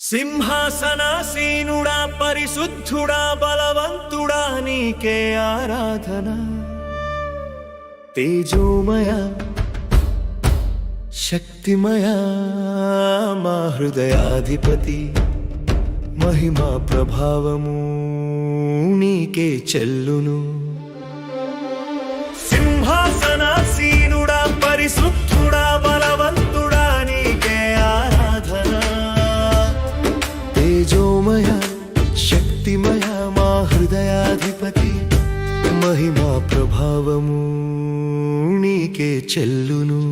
సింహాసనాసీనుడా పరిశుద్ధుడా బలవంతుడా నీకే ఆరాధన తేజోమయ శక్తిమయ మా హృదయాధిపతి మహిమా ప్రభావము నీకే చెల్లును సింహాసనాసీనుడా పరిశుద్ధుడా బలవంతుడా మహిమా ప్రభావము నీకే చెల్లును.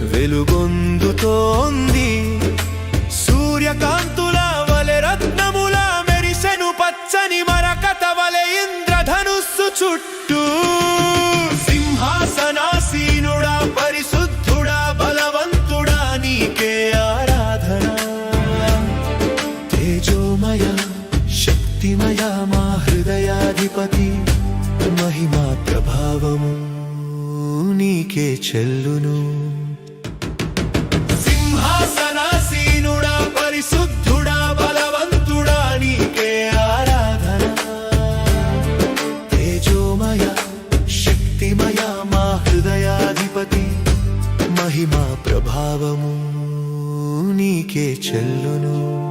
వెలుగొందుతోంది. సూర్యకాంతుల వలె రత్నముల మెరిసెను పచ్చని మరకత వలె ఇంద్రధనుస్సు చుట్టూ. సింహాసనాసీనుడా పరిశుద్ధుడా బలవంతుడా నీకే ఆరాధన. తేజోమయ శక్తిమయ మా హృదయాధిపతి మహిమా ప్రభావము నీకే చెల్లును. చెల్లును.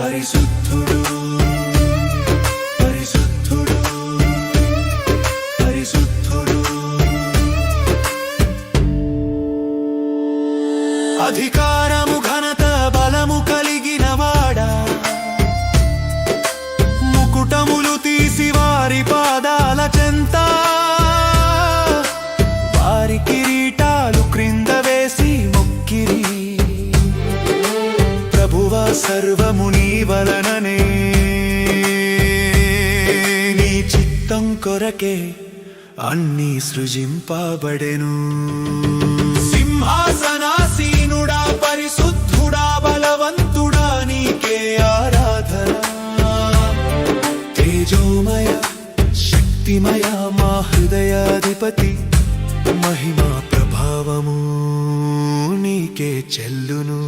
పరిశుద్ధుడు పరిశుద్ధుడు పరిశుద్ధుడు. అధికారము కొరకే అన్ని సృజింపబడెను. సింహాసనాసీనుడా పరిశుద్ధుడా బలవంతుడా నీకే ఆరాధన. తేజోమయ శక్తిమయ మా హృదయాధిపతి మహిమా ప్రభావము నీకే చెల్లును.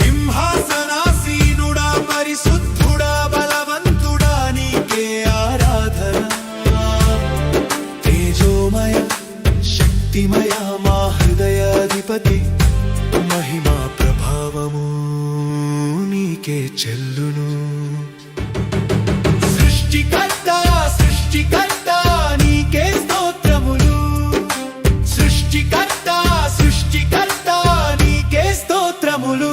సింహాసనాసీనుడా పరిశుద్ధ శక్తిమయ మా హృదయాధిపతి మహిమా ప్రభావము నీకే చెల్లును సృష్టికర్త సృష్టికర్త నీకే స్తోత్రములు సృష్టికర్త సృష్టికర్త నీకే స్తోత్రములు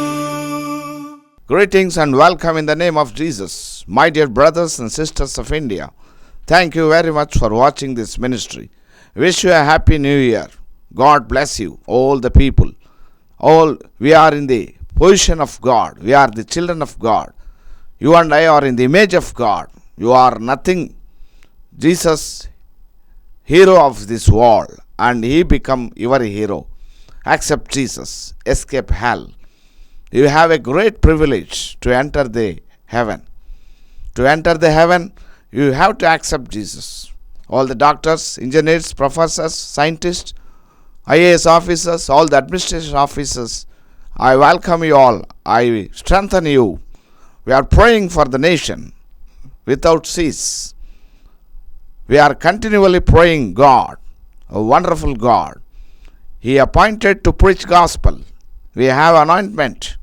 Greetings and welcome in the name of Jesus, my dear brothers and sisters of India. Thank you very much for watching this ministry. Wish you a happy new year. God bless you, all the people. All we are in the position of God. We are the children of God. You and I are in the image of God. You are nothing. Jesus, hero of this world, and he become your hero. Accept Jesus. Escape hell. You have a great privilege to enter the heaven. To enter the heaven, you have to accept Jesus. All the doctors, engineers, professors, scientists, IAS officers, all the administration officers, I welcome you all. I strengthen you. We are praying for the nation without cease. We are continually praying God, a wonderful God. He appointed to preach gospel. We have anointment.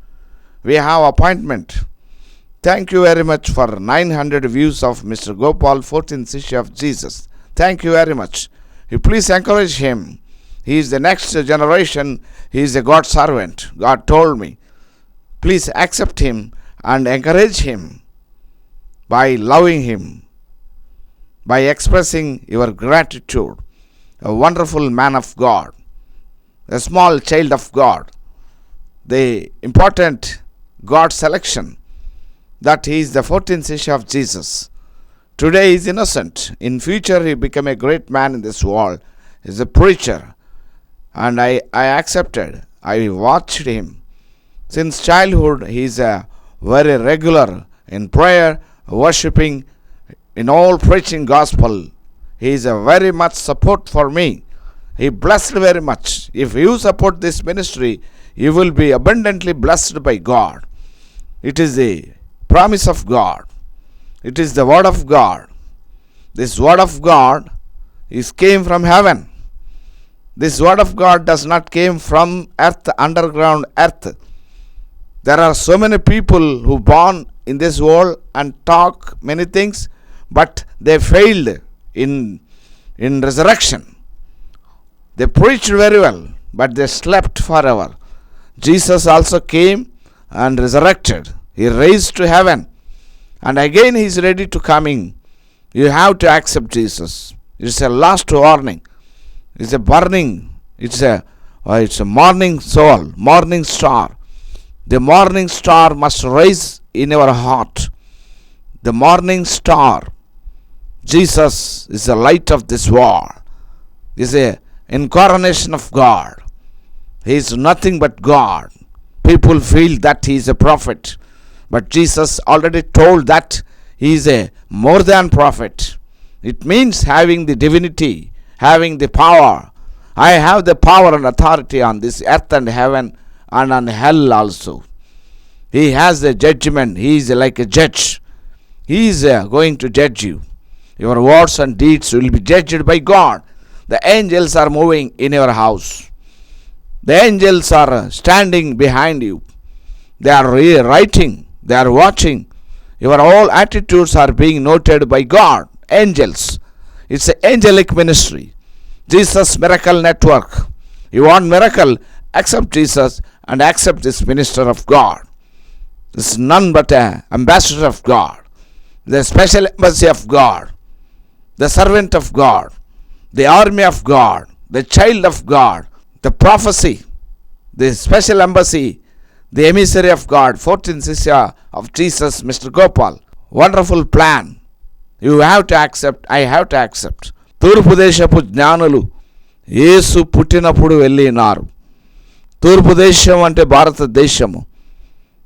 We have appointment. Thank you very much for 900 views of Mr. Gopal, 14th Sisha of Jesus. Thank you very much. You please encourage him. He is the next generation. He is a God servant. God told me. Please accept him and encourage him by loving him, by expressing your gratitude. A wonderful man of God, a small child of God, the important God selection that he is the 14th Sisha of Jesus. Today he is innocent. In future he become a great man in this world. He is a preacher. And I, I accepted. I watched him. Since childhood he is a very regular in prayer, worshipping, in all preaching gospel. He is a very much support for me. He blessed very much. If you support this ministry, you will be abundantly blessed by God. It is the promise of God. It is the word of God. This word of God is came from heaven. This word of God does not came from earth, underground earth. There are so many people who born in this world and talk many things, but they failed in in resurrection. They preached very well, but they slept forever. Jesus also came and resurrected. He raised to heaven. And again he is ready to coming. You have to accept Jesus. It's a last warning. It's a burning. It's a uh, it's a morning soul, morning star. The morning star must rise in your heart. The morning star. Jesus is the light of this world. Is a incarnation of God. He is nothing but God. People feel that he is a prophet, but Jesus already told that he is a more than prophet. It means having the divinity, having the power. I have the power and authority on this earth and heaven and on hell also. He has the judgment. He is like a judge. He is uh, going to judge you. Your words and deeds will be judged by God. The angels are moving in your house. The angels are standing behind you. They are re- writing. They are watching. Your all attitudes are being noted by God. Angels. It's an angelic ministry. Jesus Miracle Network. You want miracle? Accept Jesus and accept this minister of God. This is none but an ambassador of God, the special embassy of God, the servant of God, the army of God, the child of God, the prophecy, the special embassy, the emissary of God, 14th Sisya of Jesus, Mr. Gopal. Wonderful plan. You have to accept I have to accept తూర్పు దేశపు జ్ఞానులు యేసు పుట్టినప్పుడు వెళ్ళినారు తూర్పు దేశం అంటే భారతదేశము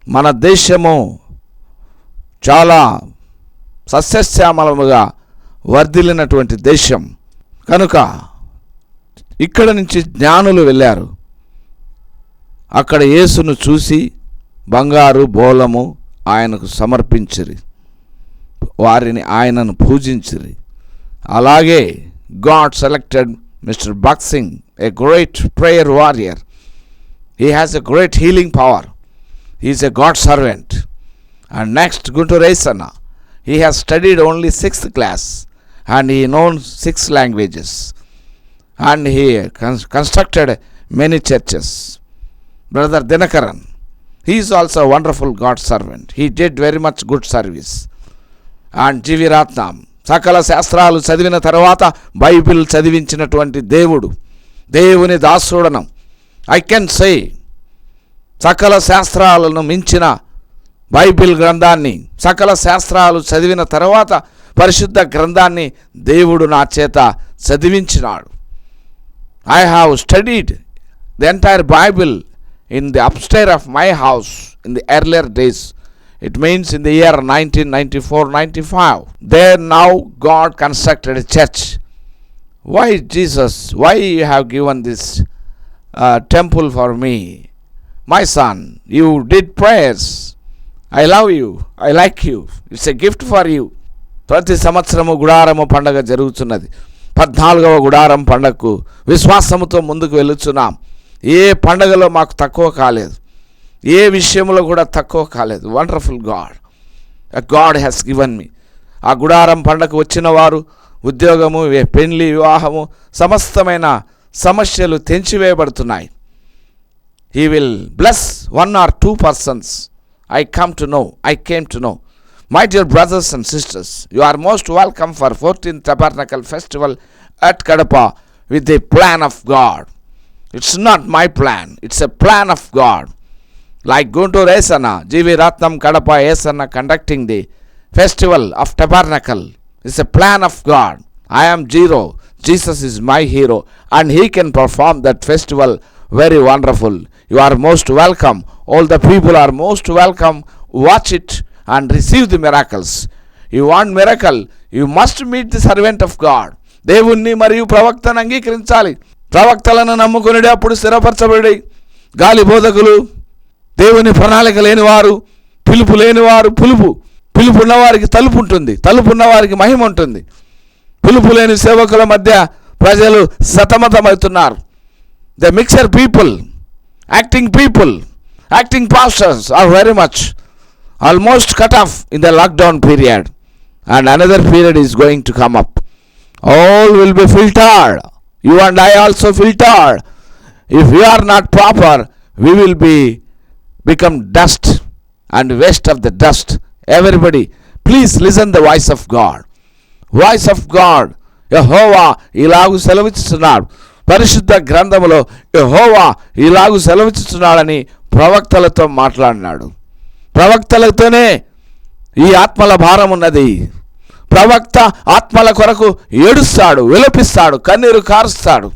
మన దేశము చాలా సస్యశ్యామలముగా వర్ధిల్లినటువంటి దేశం కనుక ఇక్కడ నుంచి జ్ఞానులు వెళ్ళారు అక్కడ యేసును చూసి బంగారు బోలము ఆయనకు సమర్పించిరి. వారిని ఆయనను పూజించిరి. అలాగే God selected mister Bakht Singh a great prayer warrior. He has a great healing power. He's a God servant. And next Guntur Resanna he has studied only sixth class and he known six languages. and he constructed many churches. Brother Dhinakaran he's also wonderful God servant he God very much good service and GV Ratnam సకల శాస్త్రాలు చదివిన తర్వాత Bible చదివించినటువంటి దేవుడు దేవుని దాసుడనం. I can say సకల శాస్త్రాలను మించిన Bible గ్రంథాన్ని సకల శాస్త్రాలు చదివిన తర్వాత పరిశుద్ధ గ్రంథాన్ని దేవుడు నా చేత చదివించినాడు. I have studied the entire Bible in the upstair of my house in the earlier days it means in the year nineteen ninety four ninety five there now God constructed church why Jesus why you have given this temple for me my son you did prayers I love you I like you it's a gift for you ప్రతి సంవత్సరము గుడారము పండగ జరుగుతున్నది పద్నాలుగవ గుడారం పండగకు విశ్వాసముతో ముందుకు వెళుచున్నాం ఏ పండగలో మాకు తక్కువ కాలేదు. ఏ విషయంలో కూడా తక్కువ కాలేదు. Wonderful God God has given me ఆ గుడారం పండగ వచ్చిన వారు ఉద్యోగము పెళ్ళి వివాహము సమస్తమైన సమస్యలు తెంచివేయబడుతున్నాయి. He will bless one or two persons I come to know I came to know my dear brothers and sisters you are most welcome for fourteenth tabernacle festival at Kadapa with the plan of God it's not my plan it's a plan of god like guntur esana gv ratnam kadapa esana conducting the festival of tabernacle it's a plan of god i am zero jesus is my hero and he can perform that festival very wonderful you are most welcome all the people are most welcome watch it and receive the miracles you want miracle you must meet the servant of god దేవుణ్ణి మరియు ప్రవక్తను అంగీకరించాలి ప్రవక్తలను నమ్ముకునేది అప్పుడు స్థిరపరచబడి గాలి బోధకులు దేవుని ప్రణాళిక లేనివారు పిలుపు లేనివారు పులుపు పిలుపు ఉన్నవారికి తలుపు ఉంటుంది తలుపు ఉన్నవారికి మహిమ ఉంటుంది. పిలుపు లేని సేవకుల మధ్య ప్రజలు సతమతమవుతున్నారు. The mixer people acting people acting pastors are very much almost cut off in the lockdown period and another period is going to come up all will be filtered you and I also filtered if you are not proper we will be become dust and waste of the dust everybody please listen the voice of God voice of God యహోవా ఇలాగు సెలవిస్తున్నాడు పరిశుద్ధ గ్రంథములో యహోవా ఇలాగు సెలవిస్తున్నాడని ప్రవక్తలతో మాట్లాడినాడు ప్రవక్తలతోనే ఈ ఆత్మల భారం ఉన్నది ప్రవక్త ఆత్మల కొరకు ఏడుస్తాడు విలపిస్తాడు కన్నీరు కారుస్తాడు.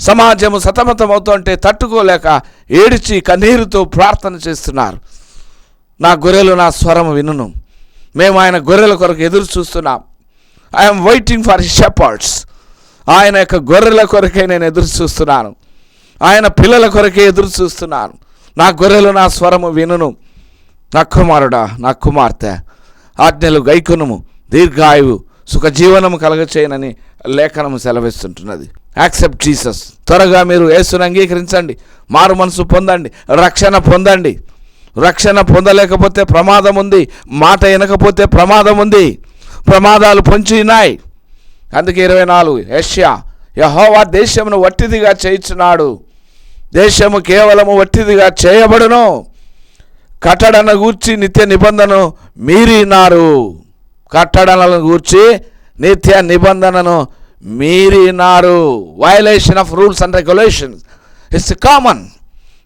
సమాజము సతమతమవుతుంటే తట్టుకోలేక ఏడిచి కన్నీరుతో ప్రార్థన చేస్తున్నారు. నా గొర్రెలు నా స్వరము వినును. మేము ఆయన గొర్రెల కొరకు ఎదురు చూస్తున్నాం. ఐఎమ్ వెయిటింగ్ ఫర్ షెపర్డ్స్ ఆయన యొక్క గొర్రెల కొరకే నేను ఎదురు చూస్తున్నాను. ఆయన పిల్లల కొరకే ఎదురు చూస్తున్నాను. నా గొర్రెలు నా స్వరము వినును. నా కుమారుడా నా కుమార్తె ఆజ్ఞలు గైకునుము. దీర్ఘాయువు సుఖజీవనము కలగచేయనని లేఖనము సెలవిస్తుంటున్నది. యాక్సెప్ట్ జీసస్ త్వరగా మీరు యేసును అంగీకరించండి. మారు మనసు పొందండి. రక్షణ పొందండి. రక్షణ పొందలేకపోతే ప్రమాదం ఉంది. మాట వినకపోతే ప్రమాదం ఉంది. ప్రమాదాలు పొంచినాయి అందుకే ఇరవై నాలుగు యష్యా యహోవా దేశమును వట్టిదిగా చేయించున్నాడు. దేశము కేవలము వట్టిదిగా చేయబడును. కట్టడను గూర్చి నిత్య నిబంధన మీరినారు. కట్టడలను గూర్చి నిత్య నిబంధనను మీరినారు. Violation of rules and regulations it's common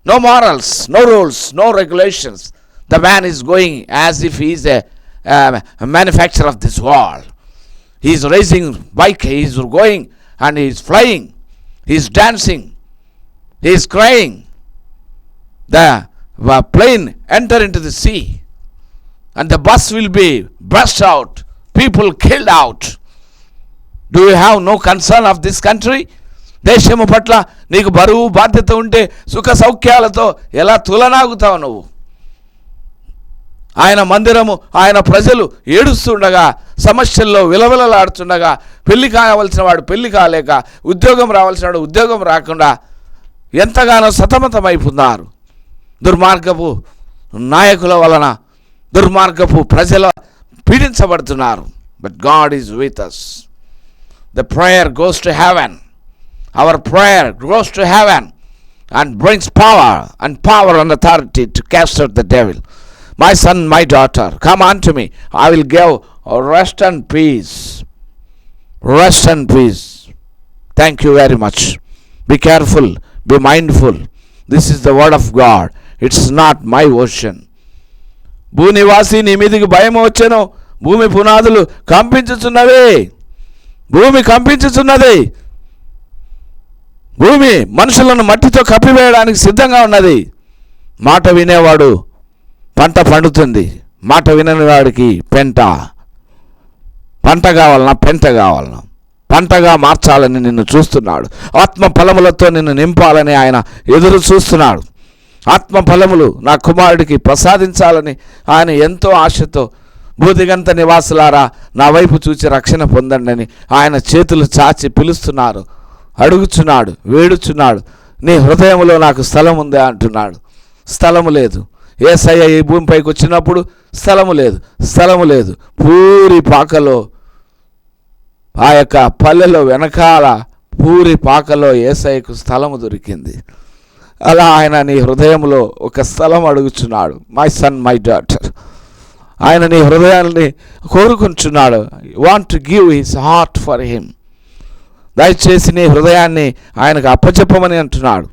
no morals no rules no regulations the man is going as if is a manufacture of this world he is racing bike he is going and he is flying he is dancing he is crying the plane enter into the sea and the bus will be burst out people killed out. Do you have no concern of this country దేశము పట్ల నీకు బరువు బాధ్యత ఉంటే సుఖ సౌఖ్యాలతో ఎలా తులనాగుతావు నువ్వు? ఆయన మందిరము ఆయన ప్రజలు ఏడుస్తుండగా సమస్యల్లో విలవిలలాడుతుండగా పెళ్ళి కావలసిన వాడు పెళ్ళి కాలేక ఉద్యోగం రావాల్సిన వాడు ఉద్యోగం రాకుండా ఎంతగానో సతమతమైపోతున్నారు. దుర్మార్గపు నాయకుల వలన దుర్మార్గపు ప్రజల పీడించబడుతున్నారు but God is with us the prayer goes to heaven our prayer goes to heaven and brings power and power and authority to cast out the devil. My son, my daughter, come unto me. I will give rest and peace. Rest and peace. Thank you very much. Be careful, be mindful. This is the word of God. It's not my version. భూనివాసి నీ మీదికి భయం వచ్చాను. భూమి పునాదులు కంపించుచున్నవి. భూమి కంపించుచున్నది. భూమి మనుషులను మట్టితో కప్పివేయడానికి సిద్ధంగా ఉన్నది. మాట వినేవాడు పంట పండుతుంది. మాట వినని వాడికి పెంట. పంట కావాలన్నా పెంట కావాలన్నా. పంటగా మార్చాలని నిన్ను చూస్తున్నాడు. ఆత్మ ఫలములతో నిన్ను నింపాలని ఆయన ఎదురు చూస్తున్నాడు. ఆత్మ ఫలములు నా కుమారుడికి ప్రసాదించాలని ఆయన ఎంతో ఆశతో భూదిగంత నివాసులారా నా వైపు చూచి రక్షణ పొందండి ఆయన చేతులు చాచి పిలుస్తున్నారు. అడుగుచున్నాడు వేడుచున్నాడు నీ హృదయంలో నాకు స్థలం ఉందా అంటున్నాడు. స్థలము లేదు. ఏసయ్య ఈ భూమిపైకి వచ్చినప్పుడు స్థలము లేదు స్థలము లేదు. పూరి పాకలో ఆ యొక్క పల్లెలో వెనకాల పూరి పాకలో ఏసఐకు స్థలము దొరికింది. అలా ఆయన నీ హృదయంలో ఒక స్థలం అడుగుచున్నాడు. మై సన్ మై డాటర్ ఆయన నీ హృదయాన్ని కోరుకుంటున్నాడు. Want to give his heart for him దయచేసి నీ హృదయాన్ని ఆయనకు అప్పచెప్పమని అంటున్నాడు.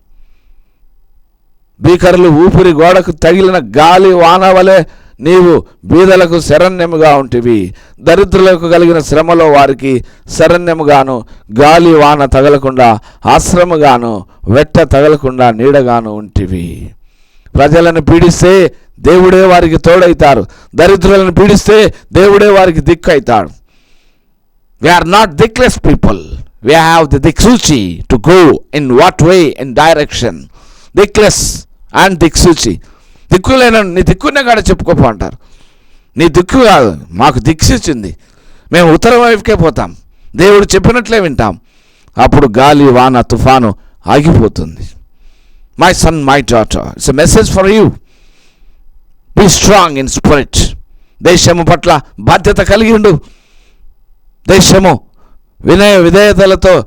భీకరులు ఊపిరి గోడకు తగిలిన గాలి వాన వలె నీవు బీదలకు శరణ్యముగా ఉంటివి. దరిద్రులకు కలిగిన శ్రమలో వారికి శరణ్యముగాను గాలి వాన తగలకుండా ఆశ్రమగాను వెట్ట తగలకుండా నీడగాను ఉంటివి. ప్రజలను పీడిస్తే దేవుడే వారికి తోడైతారు. దరిద్రులను పీడిస్తే దేవుడే వారికి దిక్కు అవుతాడు we not దిక్లెస్ people people. We have the diksuchi to go in what way in direction? And దిక్సూచి దిక్కులేన నీ దిక్కునే కాడ చెప్పుకోపో అంటారు. నీ దిక్కు కాదు మాకు దిక్సిచ్చింది. మేము ఉత్తర వైపుకే పోతాం. దేవుడు చెప్పినట్లే వింటాం. అప్పుడు గాలి వాన తుఫాను ఆగిపోతుంది. My son my daughter it's a message for you be strong in spirit దేశము పట్ల బాధ్యత కలిగి ఉండు. దేశము వినయ విధేయతలతో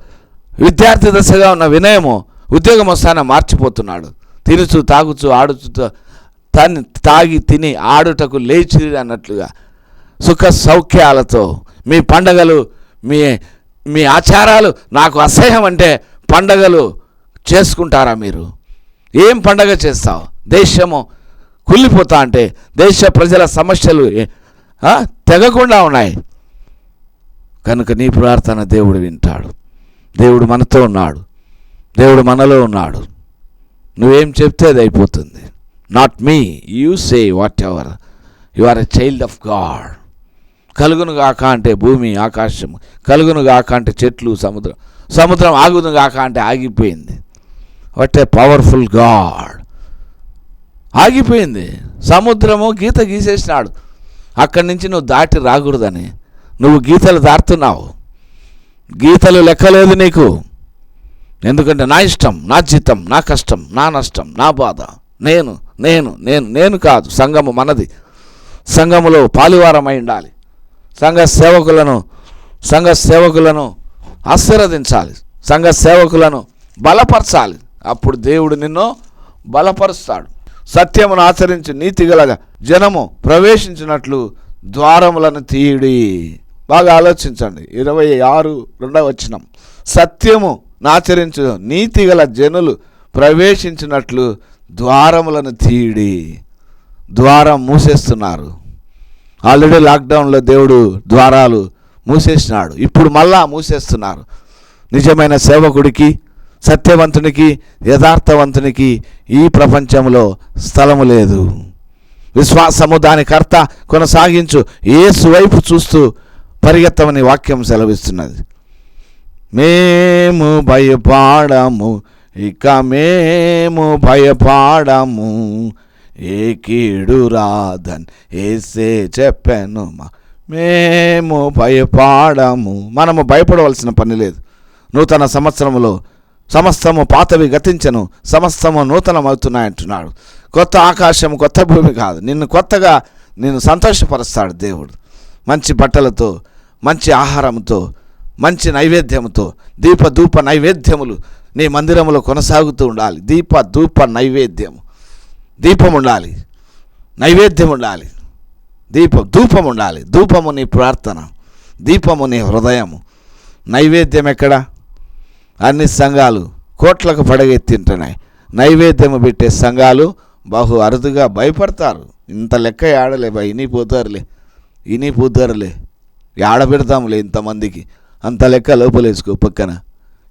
విద్యార్థి దశగా ఉన్న వినయము ఉద్యోగం వస్తాన మార్చిపోతున్నాడు. తినుచు తాగుచు ఆడుచు తన్ తాగి తిని ఆడుటకు లేచి అన్నట్లుగా సుఖ సౌఖ్యాలతో మీ పండగలు మీ మీ ఆచారాలు నాకు అసహ్యం అంటే పండగలు చేసుకుంటారా మీరు? ఏం పండగ చేస్తావు? దేశము కుళ్ళిపోతా అంటే దేశ ప్రజల సమస్యలు తెగకుండా ఉన్నాయి. కనుక నీ ప్రార్థన దేవుడు వింటాడు. దేవుడు మనతో ఉన్నాడు. దేవుడు మనలో ఉన్నాడు. నువ్వేం చెప్తే అది అయిపోతుంది. Not me you say whatever you are a child of God కలుగును గాక అంటే భూమి ఆకాశం కలుగును గాక అంటే చెట్లు సముద్రం. సముద్రం ఆగును గాక అంటే ఆగిపోయింది. వాట్ ఏ పవర్ఫుల్ గాడ్ ఆగిపోయింది. సముద్రము గీత గీసేసినాడు. అక్కడి నుంచి నువ్వు దాటి రాకూడదని. నువ్వు గీతలు దాటుతున్నావు. గీతలు లెక్కలేదు నీకు. ఎందుకంటే నా ఇష్టం నా జీతం నా కష్టం నా నష్టం నా బాధ. నేను నేను నేను నేను కాదు సంఘము మనది. సంఘములో పాలివారమై ఉండాలి. సంఘ సేవకులను సంఘ సేవకులను ఆశీర్వదించాలి. సంఘ సేవకులను బలపరచాలి. అప్పుడు దేవుడు నిన్ను బలపరుస్తాడు. సత్యమును ఆచరించి నీతిగల జనము ప్రవేశించినట్లు ద్వారములను తీయుడి. బాగా ఆలోచించండి. ఇరవై ఆరు రెండవ వచనం. సత్యము నాచరించు నీతిగల జనులు ప్రవేశించినట్లు ద్వారములను తీయడి ద్వారం మూసేస్తున్నారు. ఆల్రెడీ లాక్డౌన్లో దేవుడు ద్వారాలు మూసేసినాడు. ఇప్పుడు మళ్ళా మూసేస్తున్నారు. నిజమైన సేవకుడికి సత్యవంతునికి యథార్థవంతునికి ఈ ప్రపంచంలో స్థలము లేదు. విశ్వాసము దాని కర్త కొనసాగించు. ఏసు వైపు చూస్తూ పరిగెత్తమని వాక్యం సెలవిస్తున్నది. మేము భయపాడము ఇక మేము భయపాడము. ఏ కీడు రాధన్ ఏసే చెప్పాను మా. మేము భయపాడము. మనము భయపడవలసిన పని లేదు. నూతన సంవత్సరములో సమస్తము పాతవి గతించను. సమస్తము నూతనమవుతున్నాయంటున్నాడు. కొత్త ఆకాశం కొత్త భూమి కాదు. నిన్ను కొత్తగా నిన్ను సంతోషపరుస్తాడు దేవుడు. మంచి బట్టలతో మంచి ఆహారంతో మంచి నైవేద్యముతో దీప దూప నైవేద్యములు నీ మందిరములో కొనసాగుతూ ఉండాలి. దీప ధూప నైవేద్యం దీపం ఉండాలి. నైవేద్యం ఉండాలి. దీపం ధూపం ఉండాలి. ధూపము నీ ప్రార్థన. దీపము నీ హృదయము. నైవేద్యం ఎక్కడ? అన్ని సంఘాలు కోట్లకు పడగెత్తింటున్నాయి. నైవేద్యము పెట్టే సంఘాలు బహు అరుదుగా భయపడతారు. ఇంత లెక్క ఆడలే బా ఇని పోతారులే. ఆడబెడతాములే ఇంతమందికి. అంత లెక్క లోపలేసుకో పక్కన.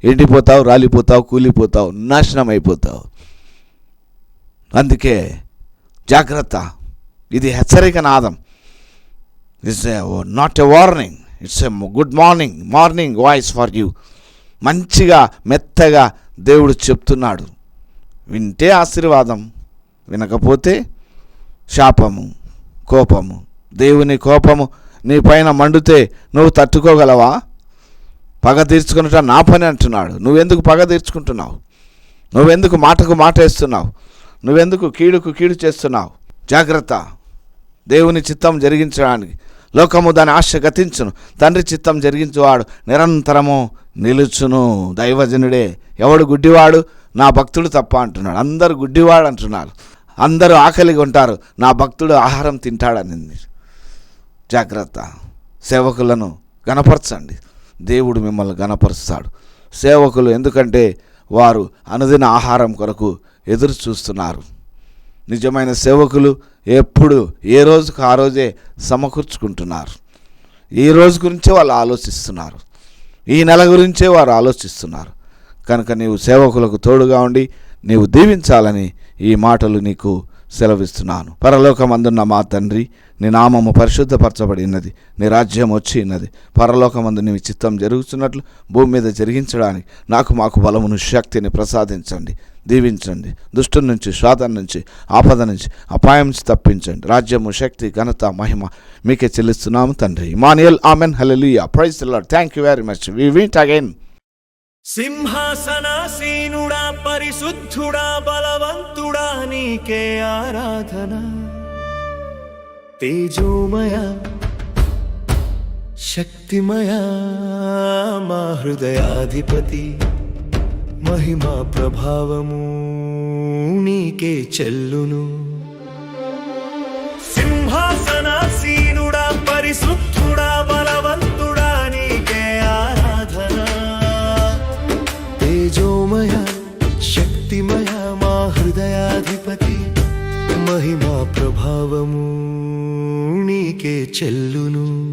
ఎండిపోతావు రాలిపోతావు కూలిపోతావు నాశనం అయిపోతావు అందుకే జాగ్రత్త. ఇది హెచ్చరిక నాదం it's not a warning it's a good morning morning voice for you మంచిగా మెత్తగా దేవుడు చెప్తున్నాడు. వింటే ఆశీర్వాదం వినకపోతే శాపము కోపము. దేవుని కోపము నీ పైన మండితే నువ్వు తట్టుకోగలవా? పగ తీర్చుకున్నట నా పని అంటున్నాడు. నువ్వెందుకు పగ తీర్చుకుంటున్నావు? నువ్వెందుకు మాటకు మాట వేస్తున్నావు? నువ్వెందుకు కీడుకు కీడు చేస్తున్నావు? జాగ్రత్త. దేవుని చిత్తం జరిగించడానికి లోకము దాని ఆశ గతించును. తండ్రి చిత్తం జరిగించువాడు నిరంతరము నిలుచును. దైవజనుడే ఎవడు గుడ్డివాడు? నా భక్తుడు తప్ప అంటున్నాడు. అందరు గుడ్డివాడు అంటున్నారు. అందరూ ఆకలిగా ఉంటారు. నా భక్తుడు ఆహారం తింటాడని జాగ్రత్త. సేవకులను గణపరచండి. దేవుడు మిమ్మల్ని గణపరుస్తాడు సేవకులు ఎందుకంటే వారు అనుదిన ఆహారం కొరకు ఎదురు చూస్తున్నారు. నిజమైన సేవకులు ఎప్పుడు ఏ రోజుకు ఆ రోజే సమకూర్చుకుంటున్నారు. ఈ రోజు గురించే వాళ్ళు ఆలోచిస్తున్నారు. ఈ నెల గురించే వారు ఆలోచిస్తున్నారు. కనుక నీవు సేవకులకు తోడుగా ఉండి నీవు దీవించాలని ఈ మాటలు నీకు సెలవిస్తున్నాను. పరలోకమందున్న మా తండ్రి నీ నామము పరిశుద్ధపరచబడినది నీ రాజ్యం వచ్చినది పరలోకమందు నీ చిత్తం జరుగుతున్నట్లు భూమి మీద జరిగించడానికి నాకు మాకు బలమును శక్తిని ప్రసాదించండి. దీవించండి. దుష్టు నుంచి శ్వాతం నుంచి ఆపద నుంచి అపాయం నుంచి తప్పించండి. రాజ్యము శక్తి ఘనత మహిమ మీకే చెల్లిస్తున్నాము తండ్రి. Emmanuel amen hallelujah praise Lord thank you very much we meet again సింహాసనాసీనుడా పరిశుద్ధుడా బలవంతుడా నీకే ఆరాధన. తేజోమయ శక్తిమయ మా హృదయాధిపతి మహిమా ప్రభావము నీకే చెల్లును సింహాసనాసీనుడా పరిశుద్ధుడా బలవంతుడా నీకే ఆరాధన తేజోమయ శక్తిమయ మహిమా ప్రభావము నీకే చెల్లును.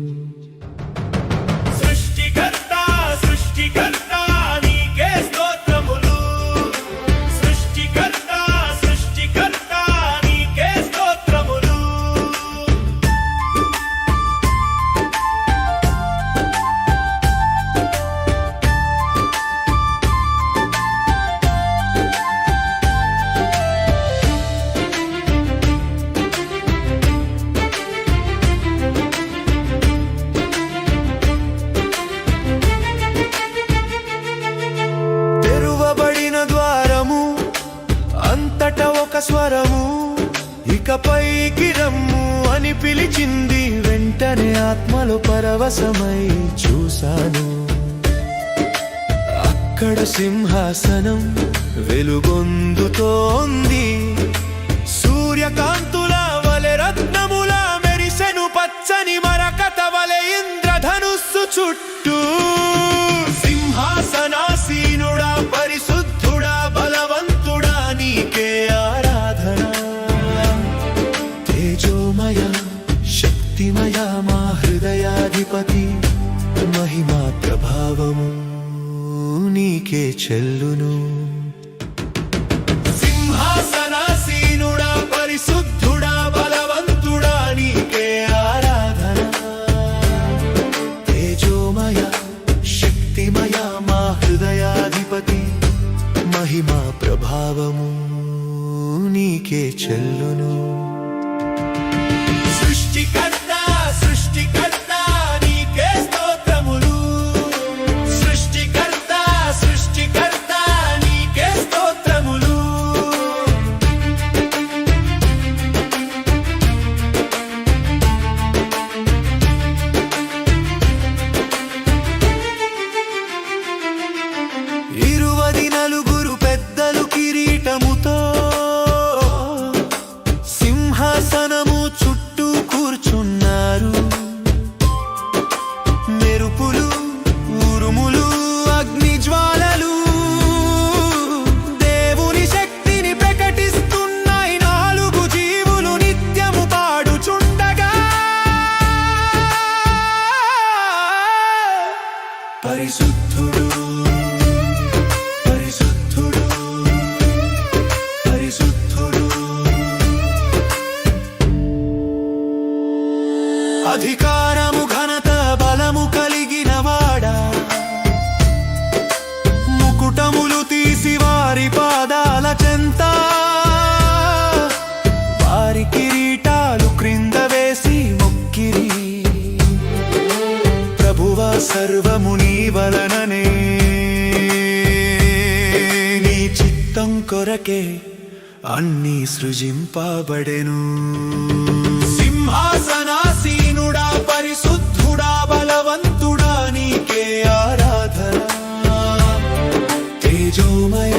అక్కడ సింహాసనం వెలుగొందుతోంది. సూర్యకాంతుల వలె రత్నముల మెరిసెను పచ్చని మరకత వలె ఇంద్రధనుస్సు చుట్టూ. సింహాసనా నీకే చెల్లును. సృష్టికర్త సృష్టికర్త. Jason పిలువబడెను సింహాసనాసీనుడా పరిశుద్ధుడా బలవంతుడా నీకే ఆరాధన. తేజోమయ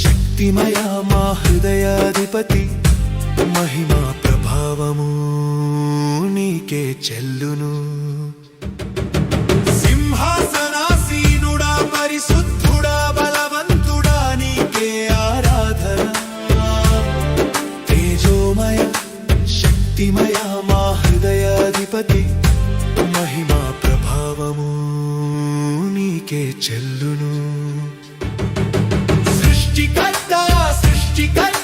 శక్తిమయ మా హృదయాధిపతి మహిమా ప్రభావము నీకే చెల్లును. సింహాసనాసీనుడా పరిశుద్ధుడా బలవంతుడా నీకే శక్తిమయ మా హృదయాధిపతి. మహిమా ప్రభావము నీకే చెల్లును. సృష్టికర్త సృష్టికర్త.